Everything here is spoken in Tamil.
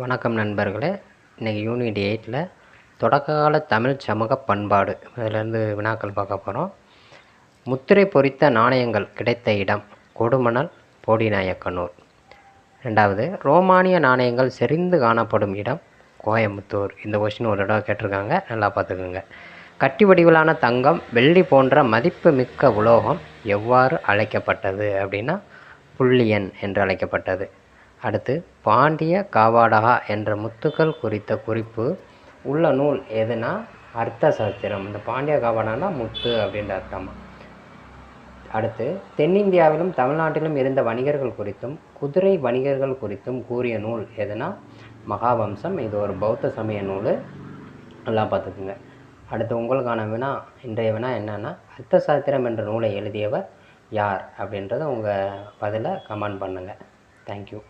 வணக்கம் நண்பர்களே. இன்றைக்கி யூனிட் எயிட்டில் தொடக்ககால தமிழ் சமூக பண்பாடு. இதிலேருந்து வினாக்கள் பார்க்க போகிறோம் முத்திரை பொறித்த நாணயங்கள் கிடைத்த இடம் கொடுமணல் போடிநாயக்கனூர். ரெண்டாவது ரோமானிய நாணயங்கள் செறிந்து காணப்படும் இடம் கோயம்புத்தூர். இந்த கொஷின் ஒரு இடம் கேட்டிருக்காங்க நல்லா பார்த்துக்குங்க. கட்டி வடிவிலான தங்கம் வெள்ளி போன்ற மதிப்பு மிக்க உலோகம் எவ்வாறு அழைக்கப்பட்டது அப்படின்னா புள்ளியன் என்று அழைக்கப்பட்டது. அடுத்து பாண்டிய காவாடகா என்ற முத்துக்கள் குறித்த குறிப்பு உள்ள நூல் எதுனா அர்த்த சாஸ்திரம் இந்த பாண்டிய காவாடானா முத்து அப்படின்ற அர்த்தமா. அடுத்து தென்னிந்தியாவிலும் தமிழ்நாட்டிலும் இருந்த வணிகர்கள் குறித்தும் குதிரை வணிகர்கள் குறித்தும் கூறிய நூல் எதுனா மகாவம்சம். இது ஒரு பௌத்த சமய நூல். நல்லா பார்த்துக்குங்க. அடுத்து உங்களுக்கான வினா இன்றைய வினா என்னென்னா அர்த்த சாஸ்திரம் என்ற நூலை எழுதியவர் யார் அப்படின்றத உங்கள் பதிலை கமெண்ட் பண்ணுங்கள் தேங்க்யூ